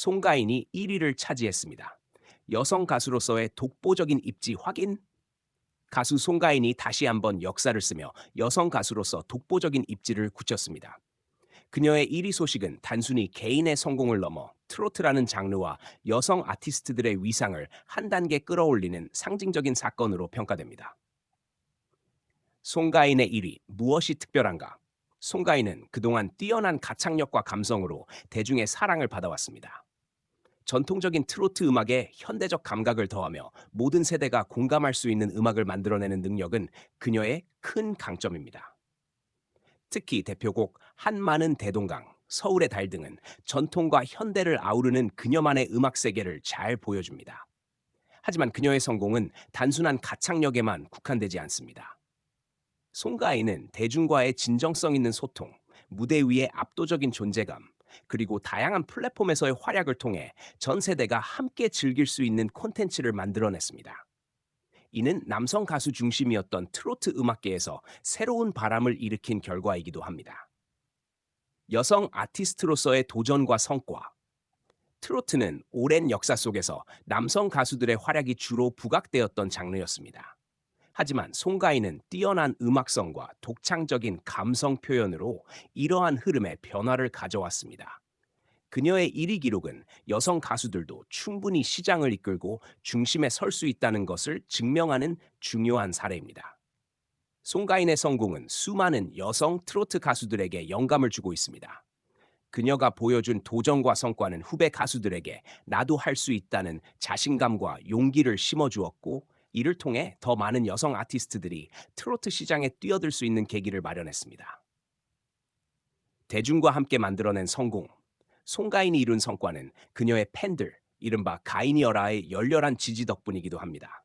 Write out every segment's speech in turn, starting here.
송가인이 1위를 차지했습니다. 여성 가수로서의 독보적인 입지 확인? 가수 송가인이 다시 한번 역사를 쓰며 여성 가수로서 독보적인 입지를 굳혔습니다. 그녀의 1위 소식은 단순히 개인의 성공을 넘어 트로트라는 장르와 여성 아티스트들의 위상을 한 단계 끌어올리는 상징적인 사건으로 평가됩니다. 송가인의 1위 무엇이 특별한가? 송가인은 그동안 뛰어난 가창력과 감성으로 대중의 사랑을 받아왔습니다. 전통적인 트로트 음악에 현대적 감각을 더하며 모든 세대가 공감할 수 있는 음악을 만들어내는 능력은 그녀의 큰 강점입니다. 특히 대표곡 한 많은 대동강, 서울의 달 등은 전통과 현대를 아우르는 그녀만의 음악 세계를 잘 보여줍니다. 하지만 그녀의 성공은 단순한 가창력에만 국한되지 않습니다. 송가인은 대중과의 진정성 있는 소통, 무대 위의 압도적인 존재감, 그리고 다양한 플랫폼에서의 활약을 통해 전 세대가 함께 즐길 수 있는 콘텐츠를 만들어냈습니다. 이는 남성 가수 중심이었던 트로트 음악계에서 새로운 바람을 일으킨 결과이기도 합니다. 여성 아티스트로서의 도전과 성과. 트로트는 오랜 역사 속에서 남성 가수들의 활약이 주로 부각되었던 장르였습니다. 하지만 송가인은 뛰어난 음악성과 독창적인 감성 표현으로 이러한 흐름에 변화를 가져왔습니다. 그녀의 1위 기록은 여성 가수들도 충분히 시장을 이끌고 중심에 설 수 있다는 것을 증명하는 중요한 사례입니다. 송가인의 성공은 수많은 여성 트로트 가수들에게 영감을 주고 있습니다. 그녀가 보여준 도전과 성과는 후배 가수들에게 나도 할 수 있다는 자신감과 용기를 심어주었고 이를 통해 더 많은 여성 아티스트들이 트로트 시장에 뛰어들 수 있는 계기를 마련했습니다. 대중과 함께 만들어낸 성공, 송가인이 이룬 성과는 그녀의 팬들, 이른바 가인이어라의 열렬한 지지 덕분이기도 합니다.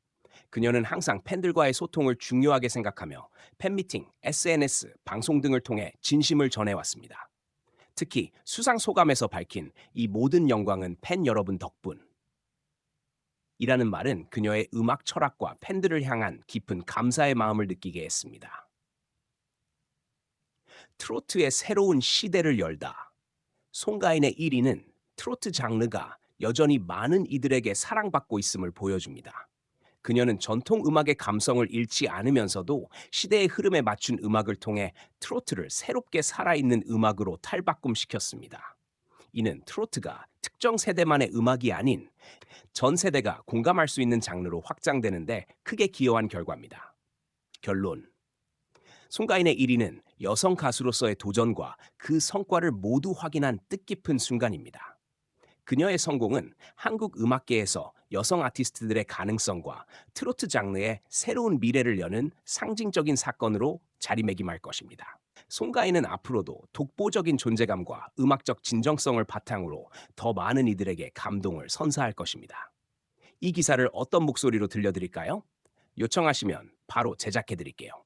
그녀는 항상 팬들과의 소통을 중요하게 생각하며 팬미팅, SNS, 방송 등을 통해 진심을 전해왔습니다. 특히 수상 소감에서 밝힌 이 모든 영광은 팬 여러분 덕분. 이라는 말은 그녀의 음악 철학과 팬들을 향한 깊은 감사의 마음을 느끼게 했습니다. 트로트의 새로운 시대를 열다. 송가인의 1위는 트로트 장르가 여전히 많은 이들에게 사랑받고 있음을 보여줍니다. 그녀는 전통 음악의 감성을 잃지 않으면서도 시대의 흐름에 맞춘 음악을 통해 트로트를 새롭게 살아있는 음악으로 탈바꿈시켰습니다. 이는 트로트가 특정 세대만의 음악이 아닌 전 세대가 공감할 수 있는 장르로 확장되는데 크게 기여한 결과입니다. 결론. 송가인의 1위는 여성 가수로서의 도전과 그 성과를 모두 확인한 뜻깊은 순간입니다. 그녀의 성공은 한국 음악계에서 여성 아티스트들의 가능성과 트로트 장르의 새로운 미래를 여는 상징적인 사건으로 자리매김할 것입니다. 송가인은 앞으로도 독보적인 존재감과 음악적 진정성을 바탕으로 더 많은 이들에게 감동을 선사할 것입니다. 이 기사를 어떤 목소리로 들려드릴까요? 요청하시면 바로 제작해 드릴게요.